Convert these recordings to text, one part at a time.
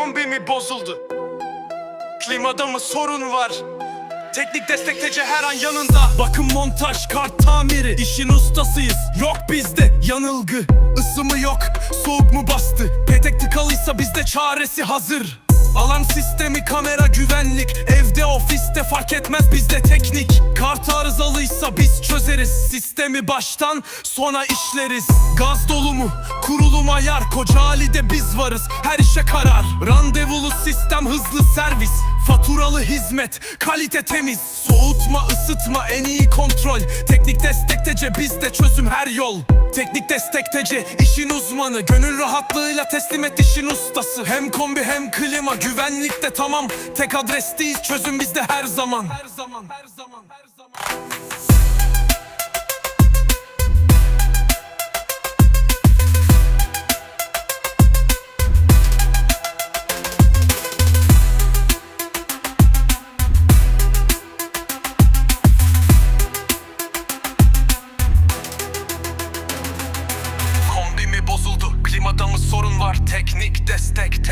Kombi mi bozuldu? Klimada mı sorun var? Teknik destekteci her an yanında. Bakın montaj kart tamiri. İşin ustasıyız. Yok bizde yanılgı. Isımı yok soğuk mu bastı? Petek tıkalıysa bizde çaresi hazır. Alarm sistemi kamera güvenlik. Evde ofiste fark etmez bizde teknik. Kart arızalıysa biz çözeriz. Sistemi baştan sona işleriz. Gaz dolu mu? Kurulum ayar Koca Ali'de biz varız. Her işe karar. Randevulu sistem hızlı servis Faturalı hizmet, kalite temiz. Soğutma, ısıtma, en iyi kontrol. Teknik destektece bizde çözüm her yol. Teknik destektece işin uzmanı. Gönül rahatlığıyla teslim et işin ustası. Hem kombi hem klima güvenlikte tamam. Tek adresteyiz çözüm bizde her zaman. Her zaman, her zaman, her zaman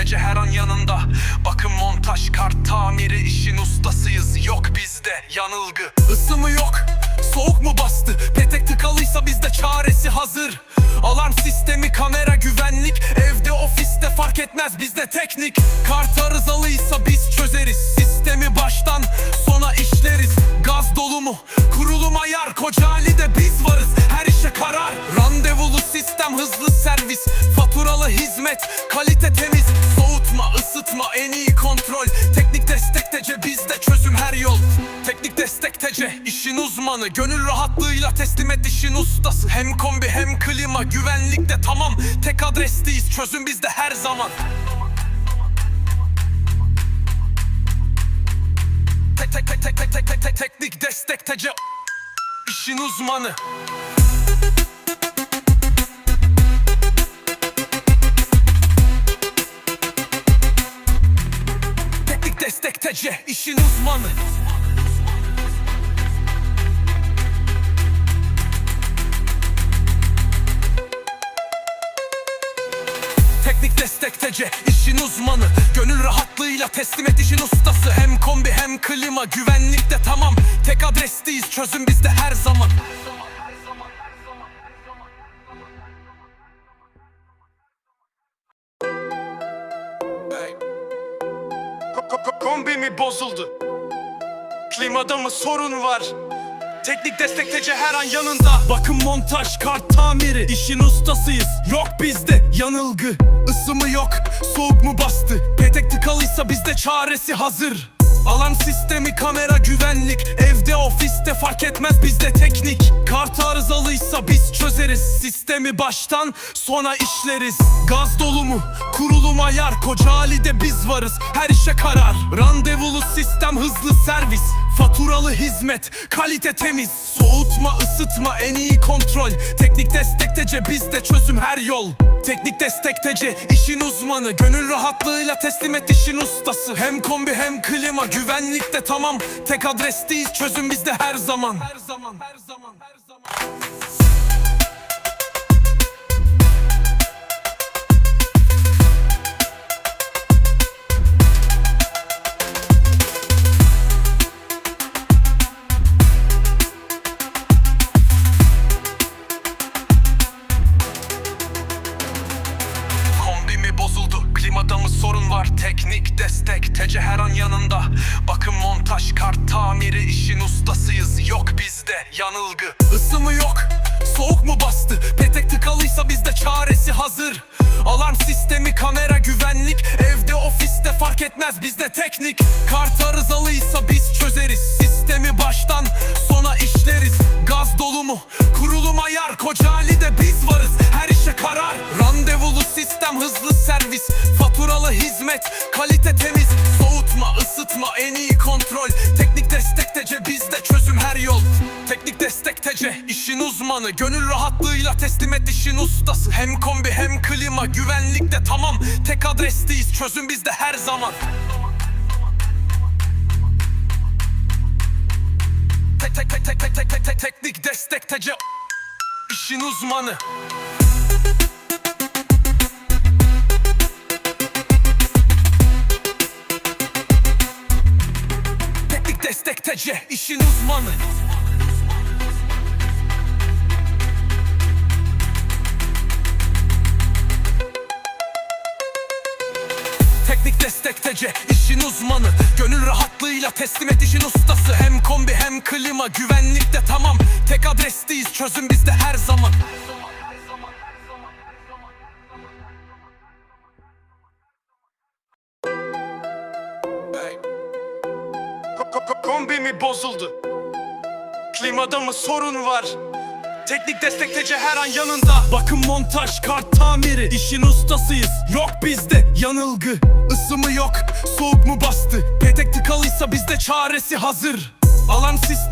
tece her an yanında Bakın montaj, kart tamiri işin ustasıyız. Yok bizde yanılgı. Isı mı yok? Soğuk mu bastı? Petek tıkalıysa bizde çaresi hazır. Alarm sistemi, kamera güvenlik. Evde ofiste fark etmez bizde teknik. Kart arızalıysa biz çözeriz. Sistemi baştan sona işleriz. Gaz dolu mu? Kurulum ayar Koca Ali'de biz varız. Her işe karar. Randevulu sistem hızlı servis. Faturalı hizmet kalite ısıtma en iyi kontrol Teknik destektece bizde çözüm her yol Teknik destektece işin uzmanı Gönül rahatlığıyla teslim et işin ustası Hem kombi hem klima güvenlikte tamam Tek adresteyiz çözüm bizde her zaman Tek tek tek tek tek tek tek tek teknik destektece işin uzmanı destektece işin uzmanı. Teknik destektece işin uzmanı. Gönül rahatlığıyla teslim et işin ustası. Hem kombi hem klima güvenlikte tamam. Tek adresteyiz çözüm bizde her zaman Kombi mi bozuldu? Klimada mı sorun var? Teknik destekteci her an yanında. Bakın montaj kart tamiri. İşin ustasıyız. Yok bizde. Yanılgı. Isımı yok. Soğuk mu bastı? Petek tıkalıysa bizde çaresi hazır. Alarm sistemi kamera güvenlik Ofiste fark etmez bizde teknik. Kart arızalıysa biz çözeriz. Sistemi baştan sona işleriz. Gaz dolu mu kurulum ayar Koca Ali'de biz varız. Her işe karar Randevulu sistem hızlı servis. Faturalı hizmet, kalite temiz. Soğutma, ısıtma, en iyi kontrol. Teknik destektece bizde çözüm her yol. Teknik destektece işin uzmanı. Gönül rahatlığıyla teslim et işin ustası. Hem kombi hem klima güvenlikte tamam. Tek adresteyiz çözüm bizde her zaman. Her zaman, her zaman, her zaman var? Teknik destek, tece her an yanında Bakın montaj, kart tamiri işin ustasıyız Yok bizde yanılgı Isı mı yok? Soğuk mu bastı? Petek tıkalıysa bizde çaresi hazır Alarm sistemi, kamera güvenlik Evde ofiste fark etmez bizde teknik Kart arızalıysa biz çözeriz Sistemi baştan sona işleriz Gaz dolu mu? Kontrol. Teknik destektece bizde çözüm her yol. Teknik destektece işin uzmanı. Gönül rahatlığıyla teslim et işin ustası. Hem kombi hem klima güvenlikte tamam. Tek adresteyiz çözüm bizde her zaman. Tek tek tek tek tek tek tek tek teknik destektece işin uzmanı TC işin uzmanı. Teknik destek TC işin uzmanı. Gönül rahatlığıyla teslim et işin ustası. Hem kombi hem klima güvenlikte tamam. Tek adresteyiz çözüm bizde her zaman Kombi mi bozuldu? Klimada mı sorun var? Teknik destekleyici her an yanında. Bakım montaj kart tamiri. İşin ustasıyız. Yok bizde. Yanılgı. Isımı yok. Soğuk mu bastı? Petek tıkalıysa bizde çaresi hazır. Alarm sistemi